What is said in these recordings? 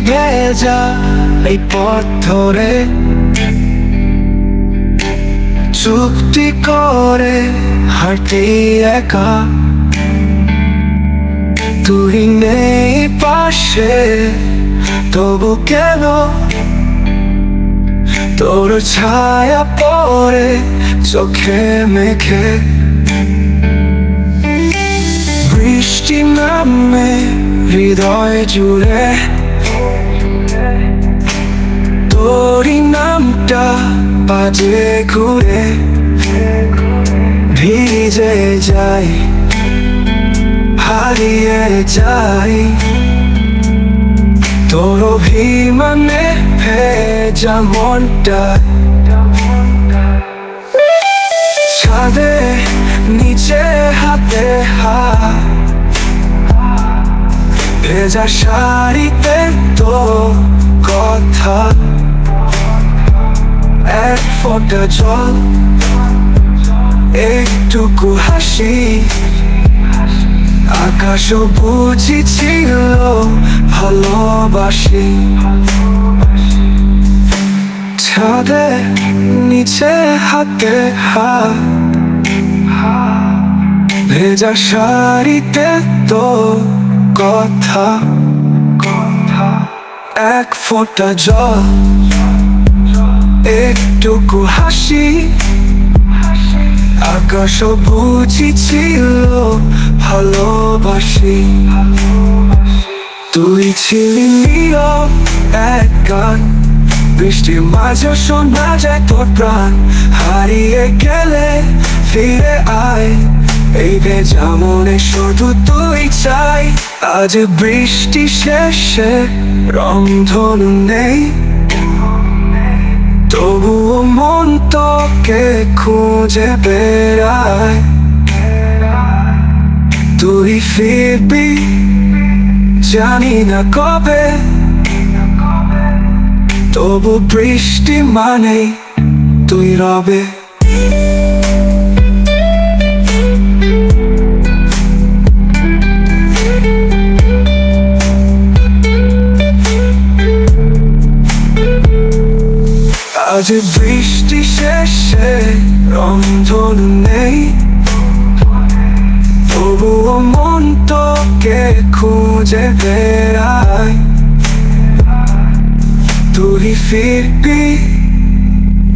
ভেজা এই পথ ধরে। করে হাঁটি একা। তুই নেই পাশে, তবু কেন? তোর ছায়া পরে চোখে মেখে। বৃষ্টি নামে হৃদয় জুড়ে তোরই নামটা বাজে ঘুরে ভিজে যাই হারিয়ে যাই। তোর অভিমানে ভেজা মনটা ভেজা শাড়িতে তো কথা। এক ফোঁটা জল, একটুকু হাসি। আকাশও বুঝেছিল ভালোবাসি। ছাদে, নিচে হাতে হাত। ভেজা শাড়িতে তো কথা কথা এক ফোঁটা জল, একটুকু হাসি আকাশ বুঝেছিল ভালোবাসি। তুই ছিলি নীরব, এক গান, বৃষ্টির মাঝে শোনা যায় তোর প্রাণ। হারিয়ে গেলে ফিরে আয় এই ভেজা মনে শুধু তুই চাই। আজ বৃষ্টি শেষে রংধনু নেই। তবুও মন তোকে খুঁজে বেড়ায়। তুই ফিরবি জানি না কবে। তবু বৃষ্টি মানে তুই রবে। আজ বৃষ্টি শেষে রংধনু নেই তবুও মন তোকে খুঁজে বেড়ায় তুই ফিরবি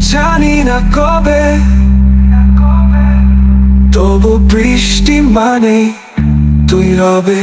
জানি না কবে তবু বৃষ্টি মানে তুই রবে